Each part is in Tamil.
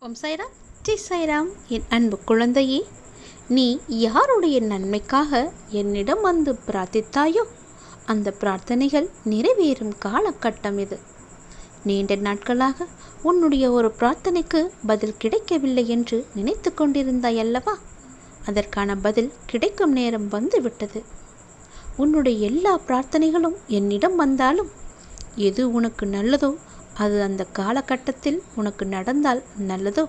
ஓம் சைராம் ஜி சைராம் என் அன்பு குழந்தையே நீ யாருடைய நன்மைக்காக என்னிடம் வந்து பிரார்த்தித்தாயோ? அந்த பிரார்த்தனைகள் நிறைவேறும் காலகட்டம் இது. நீண்ட நாட்களாக உன்னுடைய ஒரு பிரார்த்தனைக்கு பதில் கிடைக்கவில்லை என்று நினைத்து கொண்டிருந்தாய் அல்லவா? அதற்கான பதில் கிடைக்கும் நேரம் வந்துவிட்டது. உன்னுடைய எல்லா பிரார்த்தனைகளும் என்னிடம் வந்தாலும் எது உனக்கு நல்லதோ அது அந்த காலகட்டத்தில் உனக்கு நடந்தால் நல்லதோ?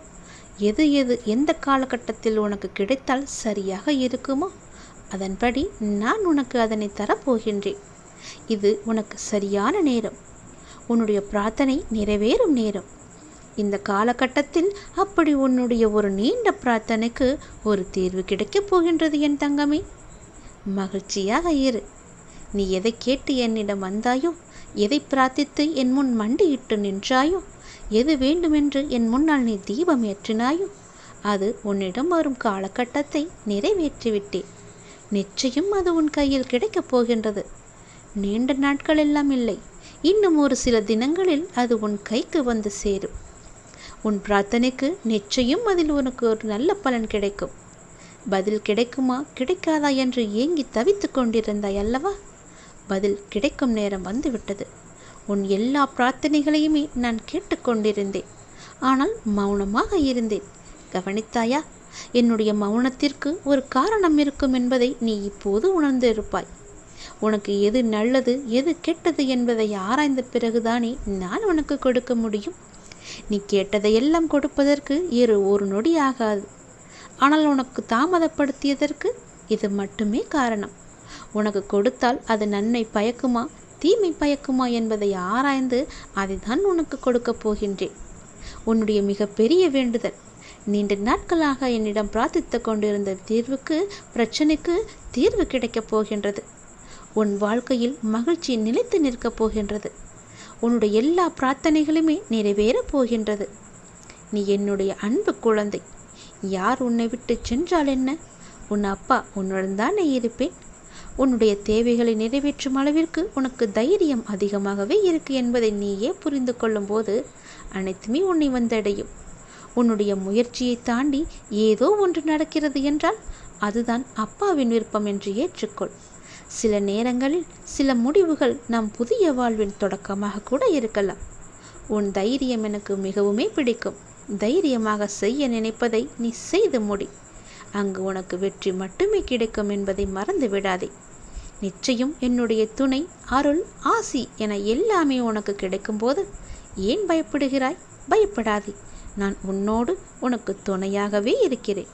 எது எது எந்த காலகட்டத்தில் உனக்கு கிடைத்தால் சரியாக இருக்குமோ? அதன்படி நான் உனக்கு அதனை தரப்போகின்றேன். இது உனக்கு சரியான நேரம். உன்னுடைய பிரார்த்தனை நிறைவேறும் நேரம். இந்த காலகட்டத்தில் அப்படி உன்னுடைய ஒரு நீண்ட பிரார்த்தனைக்கு ஒரு தீர்வு கிடைக்கப் போகின்றது என் தங்கமே. மகிழ்ச்சியாக இரு. நீ எதை கேட்டு என்னிடம் வந்தாயோ எதை பிரார்த்தித்து என் முன் மண்டியிட்டு நின்றாயோ எது வேண்டுமென்று என் முன்னால் நீ தீபம் ஏற்றினாயோ அது உன்னிடம் வரும் காலகட்டத்தை நிறைவேற்றிவிட்டேன் நிச்சயம் அது உன் கையில் கிடைக்கப் போகின்றது. நீண்ட நாட்கள் எல்லாம் இல்லை. இன்னும் ஒரு சில தினங்களில் அது உன் கைக்கு வந்து சேரும். உன் பிரார்த்தனைக்கு நிச்சயம் அதில் உனக்கு ஒரு நல்ல பலன் கிடைக்கும். பதில் கிடைக்குமா கிடைக்காதா என்று ஏங்கி தவித்துக் கொண்டிருந்தாய் அல்லவா? பதில் கிடைக்கும் நேரம் வந்துவிட்டது. உன் எல்லா பிரார்த்தனைகளையுமே நான் கேட்டுக்கொண்டிருந்தேன். ஆனால் மௌனமாக இருந்தேன். கவனித்தாயா? என்னுடைய மௌனத்திற்கு ஒரு காரணம் இருக்கும் என்பதை நீ இப்போது உணர்ந்திருப்பாய். உனக்கு எது நல்லது எது கெட்டது என்பதை ஆராய்ந்த பிறகுதானே நான் உனக்கு கொடுக்க முடியும். நீ கேட்டதையெல்லாம் கொடுப்பதற்கு இரு ஒரு நொடி ஆகாது. ஆனால் உனக்கு தாமதப்படுத்தியதற்கு இது மட்டுமே காரணம். உனக்கு கொடுத்தால் அது நன்மை பயக்குமா தீமை பயக்குமா என்பதை ஆராய்ந்து அதை தான் உனக்கு கொடுக்கப் போகின்றேன். உன்னுடைய மிகப்பெரிய வேண்டுதல். நீண்ட நாட்களாக என்னிடம் பிரார்த்தித்து கொண்டிருந்த தீர்வுக்கு பிரச்சனைக்கு தீர்வு கிடைக்கப் போகின்றது. உன் வாழ்க்கையில் மகிழ்ச்சி நிலைத்து நிற்கப் போகின்றது. உன்னுடைய எல்லா பிரார்த்தனைகளுமே நிறைவேறப் போகின்றது. நீ என்னுடைய அன்பு குழந்தை. யார் உன்னை விட்டு சென்றால் என்ன? உன் அப்பா உன்னுடன் தானே இருப்பேன். உன்னுடைய தேவைகளை நிறைவேற்றும் அளவிற்கு உனக்கு தைரியம் அதிகமாகவே இருக்கு என்பதை நீயே புரிந்து கொள்ளும்போது அனைத்துமே உன்னை வந்தடையும். உன்னுடைய முயற்சியை தாண்டி ஏதோ ஒன்று நடக்கிறது என்றால் அதுதான் அப்பாவின் விருப்பம் என்று ஏற்றுக்கொள். சில நேரங்களில் சில முடிவுகள் நம் புதிய வாழ்வின் தொடக்கமாக கூட இருக்கலாம். உன் தைரியம் எனக்கு மிகவுமே பிடிக்கும். தைரியமாக செய்ய நினைப்பதை நீ செய்து முடி. அங்கு உனக்கு வெற்றி மட்டுமே கிடைக்கும் என்பதை மறந்து விடாதே. நிச்சயம் என்னுடைய துணை அருள் ஆசி என எல்லாமே உனக்கு கிடைக்கும்போது ஏன் பயப்படுகிறாய்? பயப்படாதே. நான் உன்னோடு உனக்கு துணையாகவே இருக்கிறேன்.